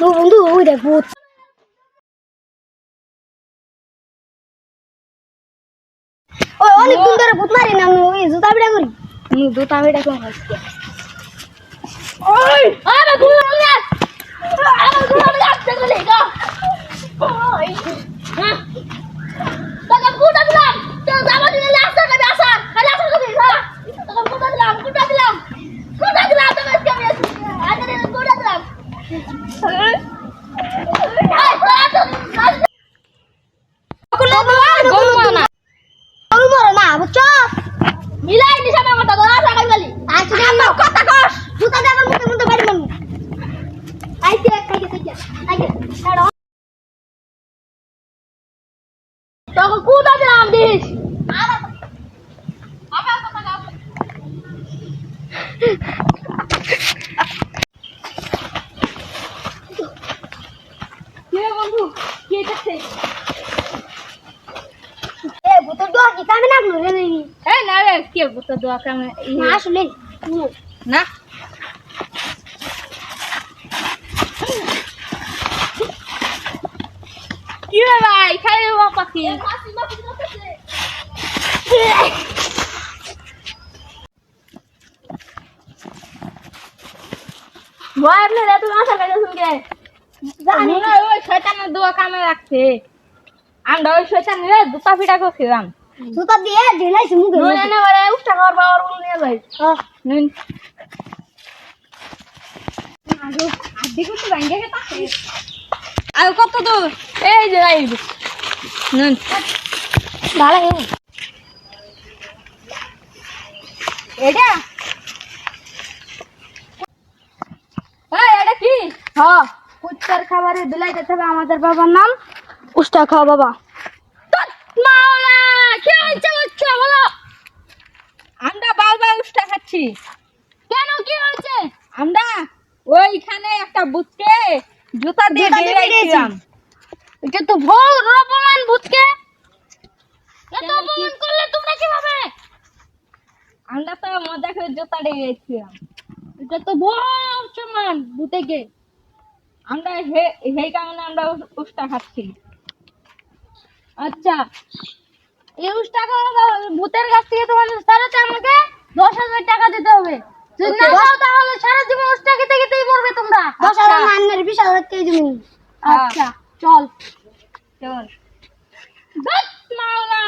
বন্ধু ওই দেখ ভূত ওই অনেক দিন ধরে ভূত মারি না আমি ওই জুতা বিড়া করি। আমি জুতা বিড়া কেমন হচ্ছে ওই! আরে ভূত না আরে ভূত না আসতে গেলে গা ওই হ্যাঁ তোকে ভূত দিলাম তো জামা দিলে আসতে কবি আসা খালি আসা কবি সারা তোকে ভূত দিলাম ভূত দিলাম ভূত দিলাম তোকে কেমন আছে আরে ভূত দিলাম এই তোরা তো মিলাই দিছে আমার কথা দরা সাকাই গলি আচ্ছা জানো কথা কস। জুতা দেবার মধ্যে মধ্যে বাড়ি মারমু আইতে খাইতে খাইতে আইতে ছাড়ো। তোকে কুদা দিলাম দিস। আমার কথা কস কে বন্ধু কে দেখছে এ ভূতের দোয়া কি কামে না রে রে? এই না রে কে বুঝতে দোয়া কামে? না আসলে না। কি রে ভাই খাই রে পাখি। মাসি মাসি করতেছে ভয় আপনি জানি। ওই শয়তানের দোয়া কামে রাখছে আমরা ওই শয়তানের রে দুপা পিটা করছিলাম জুতা দিয়ে ঢেলাইছে মুখে নুন এনে বলে উষ্টা খাওয়ার পাওয়ার বলে নিয়ে যাই নুন। আর কত দূর এই যে যাই নুন। ভালো এটা এটা কি? হ্যাঁ ফুচকার খাবারে হবে আমাদের বাবার নাম? উস্তা খাও বাবা। মাওলা কি হয়েছে বাচ্চা বলো। আমরা খাচ্ছি। কেন কি হয়েছে? আমরা ওইখানে একটা জুতা দিয়ে জুতা দিয়ে বেরিয়েছিলাম। এটা তো বড় অপমান ভূতকে এত অপমান করলে তোমরা কীভাবে? আমরা তো মজা করে জুতা দিয়ে গেছিলাম এটা তো বড় অপমান ভূতেকে আমরা হে সেই কারণে আমরা উষ্টা খাচ্ছি। আচ্ছা। এই উষ্টা খাওয়া ভূতের কাছ থেকে তোমাদের তাহলে তো আমাকে দশ হাজার টাকা দিতে হবে। যদি না দাও তাহলে সারা জীবন উষ্টা খেতে খেতেই মরবে তোমরা। দশ হাজার মান্নার বিশ হাজার জমি আচ্ছা চল। চল। মাওলা।